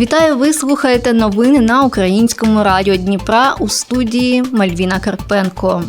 Вітаю! Ви слухаєте новини на українському радіо Дніпра у студії Мальвіна Карпенко.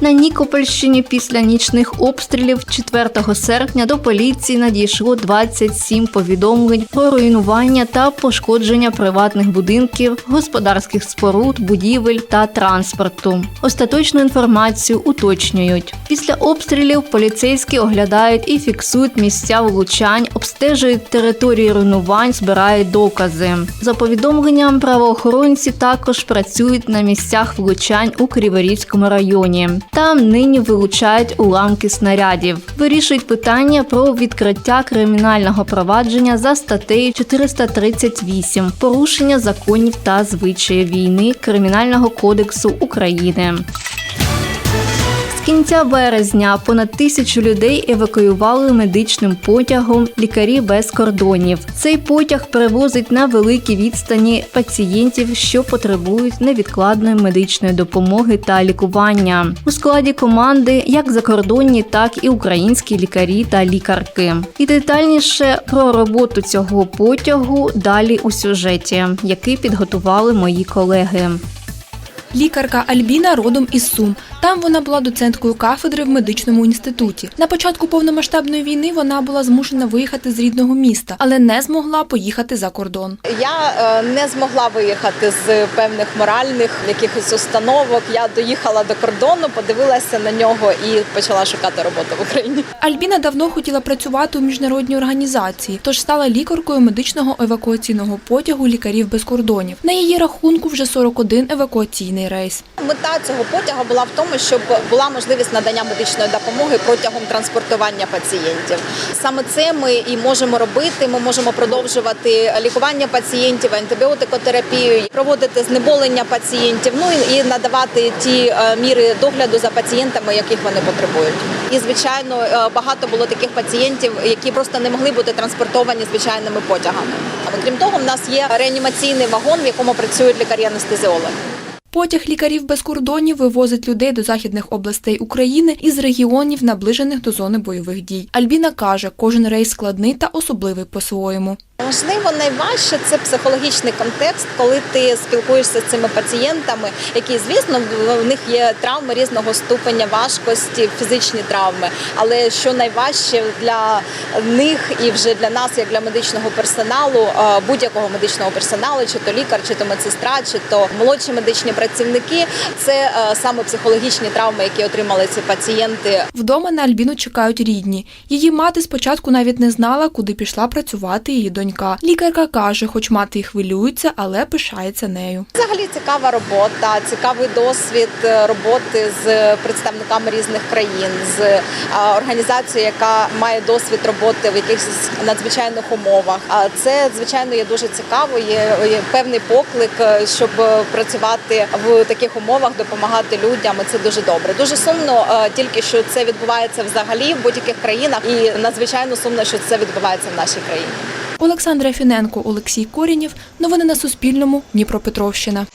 На Нікопольщині після нічних обстрілів 4 серпня до поліції надійшло 27 повідомлень про руйнування та пошкодження приватних будинків, господарських споруд, будівель та транспорту. Остаточну інформацію уточнюють. Після обстрілів поліцейські оглядають і фіксують місця влучань, обстежують території руйнувань, збирають докази. За повідомленням правоохоронці також працюють на місцях влучань у Криворізькому районі. Там нині вилучають уламки снарядів. Вирішують питання про відкриття кримінального провадження за статтею 438 порушення законів та звичаїв війни Кримінального кодексу України. Кінця березня понад тисячу людей евакуювали медичним потягом лікарі без кордонів. Цей потяг перевозить на великій відстані пацієнтів, що потребують невідкладної медичної допомоги та лікування. У складі команди як закордонні, так і українські лікарі та лікарки. І детальніше про роботу цього потягу далі у сюжеті, який підготували мої колеги. Лікарка Альбіна родом із Сум. Там вона була доценткою кафедри в медичному інституті. На початку повномасштабної війни вона була змушена виїхати з рідного міста, але не змогла поїхати за кордон. Я е, не змогла виїхати з певних моральних якихось установок. Я доїхала до кордону, подивилася на нього і почала шукати роботу в Україні. Альбіна давно хотіла працювати у міжнародній організації, тож стала лікаркою медичного евакуаційного потягу лікарів без кордонів. На її рахунку вже 41 евакуаційний рейс. Мета цього потягу була в тому, щоб була можливість надання медичної допомоги протягом транспортування пацієнтів. Саме це ми і можемо робити. Ми можемо продовжувати лікування пацієнтів, антибіотикотерапію, проводити знеболення пацієнтів, ну і- і надавати ті е, міри догляду за пацієнтами, яких вони потребують. І звичайно, е, багато було таких пацієнтів, які просто не могли бути транспортовані звичайними потягами. Крім того, в нас є реанімаційний вагон, в якому працюють лікарі-анестезіологи. Потяг лікарів без кордонів вивозить людей до західних областей України із регіонів, наближених до зони бойових дій. Альбіна каже, кожен рейс складний та особливий по-своєму. Можливо, найважче це психологічний контекст, коли ти спілкуєшся з цими пацієнтами, які, звісно, в- в них є травми різного ступеня важкості, фізичні травми. Але що найважче для них і вже для нас, як для медичного персоналу, е, будь-якого медичного персоналу, чи то лікар, чи то медсестра, чи то молодші медичні працівники, це е, саме психологічні травми, які отримали ці пацієнти Вдома на Альбіну чекають рідні. Її мати спочатку навіть не знала, куди пішла працювати її донька. Лікарка каже, хоч мати й хвилюється, але пишається нею. Взагалі цікава робота, цікавий досвід е, роботи з представниками різних країн, з е, організацією, яка має досвід роботи в якихось надзвичайних умовах. А це звичайно є дуже цікаво. Є, певний поклик, е, щоб працювати в таких умовах, допомагати людям. і Це дуже добре. Дуже сумно тільки що це відбувається взагалі в будь-яких країнах, і надзвичайно сумно, що це відбувається в нашій країні. Олександра Фіненко, Олексій Корінів. Новини на Суспільному. Дніпропетровщина.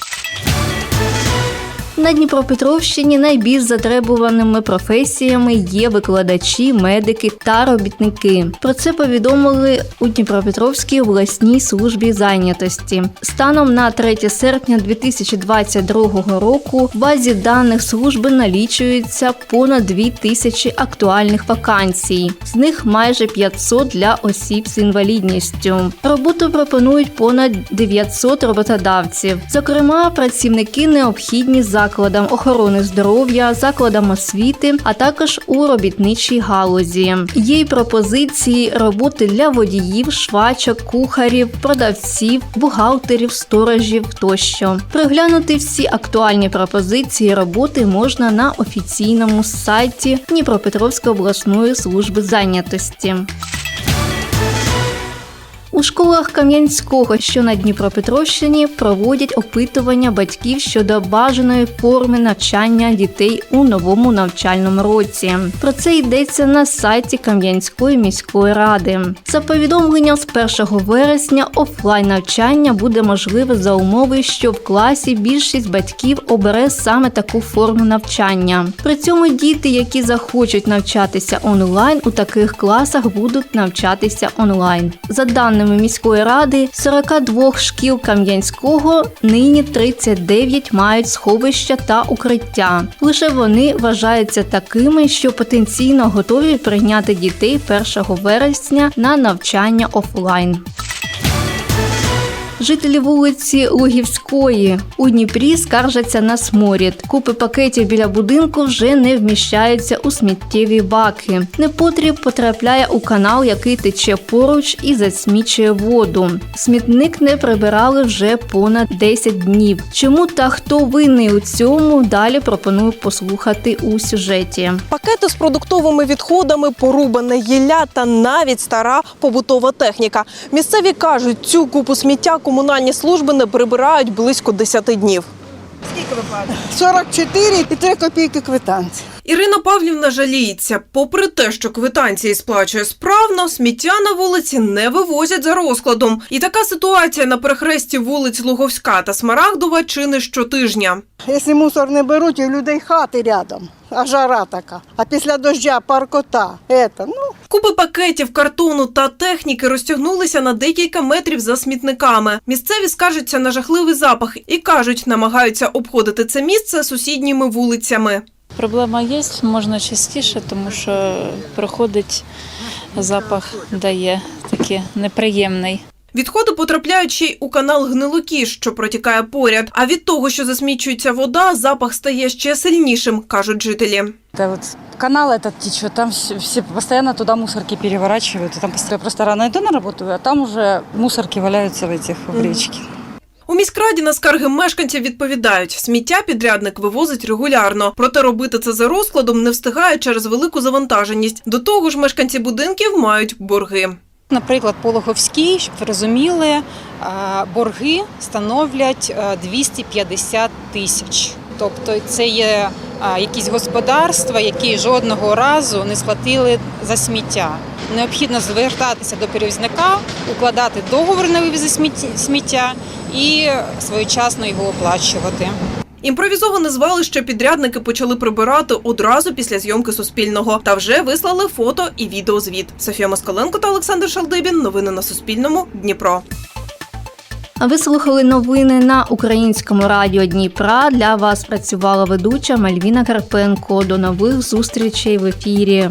На Дніпропетровщині найбільш затребуваними професіями є викладачі, медики та робітники. Про це повідомили у Дніпропетровській обласній службі зайнятості. Станом на 3 серпня 2022 року в базі даних служби налічується понад 2 тисячі актуальних вакансій. З них майже 500 для осіб з інвалідністю. Роботу пропонують понад 900 роботодавців. Зокрема, працівники необхідні закладам охорони здоров'я, закладам освіти, а також у робітничій галузі. Є й пропозиції роботи для водіїв, швачок, кухарів, продавців, бухгалтерів, сторожів тощо. Приглянути всі актуальні пропозиції роботи можна на офіційному сайті Дніпропетровської обласної служби зайнятості. У школах Кам'янського, що на Дніпропетровщині, проводять опитування батьків щодо бажаної форми навчання дітей у новому навчальному році. Про це йдеться на сайті Кам'янської міської ради. За повідомленням з 1 вересня офлайн навчання буде можливе за умови, що в класі більшість батьків обере саме таку форму навчання. При цьому діти, які захочуть навчатися онлайн, у таких класах будуть навчатися онлайн. За даними даними міської ради, 42 шкіл Кам'янського нині 39 мають сховища та укриття. Лише вони вважаються такими, що потенційно готові прийняти дітей 1 вересня на навчання офлайн. Жителі вулиці Лугівської у Дніпрі скаржаться на сморід. Купи пакетів біля будинку вже не вміщаються у сміттєві баки. Непотріб потрапляє у канал, який тече поруч і засмічує воду. Смітник не прибирали вже понад 10 днів. Чому та хто винний у цьому? Далі пропоную послухати у сюжеті. Пакети з продуктовими відходами, порубане гілля та навіть стара побутова техніка. Місцеві кажуть, цю купу сміття комунальні служби не прибирають близько 10 днів. 44 і 3 копійки квитанції. Ірина Павлівна жаліється. Попри те, що квитанції сплачує справно, сміття на вулиці не вивозять за розкладом. І така ситуація на перехресті вулиць Луговська та Смарагдова чи не щотижня. Якщо мусор не беруть, і в людей хати рядом, а жара така. А після дождя паркота. Ета, ну, Купи пакетів, картону та техніки розтягнулися на декілька метрів за смітниками. Місцеві скаржаться на жахливий запах і кажуть, намагаються обходити це місце сусідніми вулицями. Проблема є, можна частіше, тому що проходить запах дає такий неприємний. Відходи потрапляють ще й у канал гнилуки, що протікає поряд. А від того, що засмічується вода, запах стає ще сильнішим, кажуть жителі Это вот канал этот течет, там все, все постоянно туда мусорки переворачивают. И там постоянно- я просто рано иду на работу, а там уже мусорки валяются в этих в речке. У міськраді на скарги мешканців відповідають, сміття підрядник вивозить регулярно, проте робити це за розкладом не встигає через велику завантаженість. До того ж, мешканці будинків мають борги. Наприклад, по Логовській, щоб ви розуміли, е, борги становлять е, 250 тисяч. Тобто це є е, якісь господарства, які жодного разу не сплатили за сміття. Необхідно звертатися до перевізника, укладати договор на вивіз сміття- і своєчасно його оплачувати. Імпровізоване звалище підрядники почали прибирати одразу після зйомки Суспільного та вже вислали фото і відеозвіт. Софія Москаленко та Олександр Шалдибін. Новини на Суспільному. Дніпро. Ви слухали новини на українському радіо Дніпра. Для вас працювала ведуча Мальвіна Карпенко. До нових зустрічей в ефірі.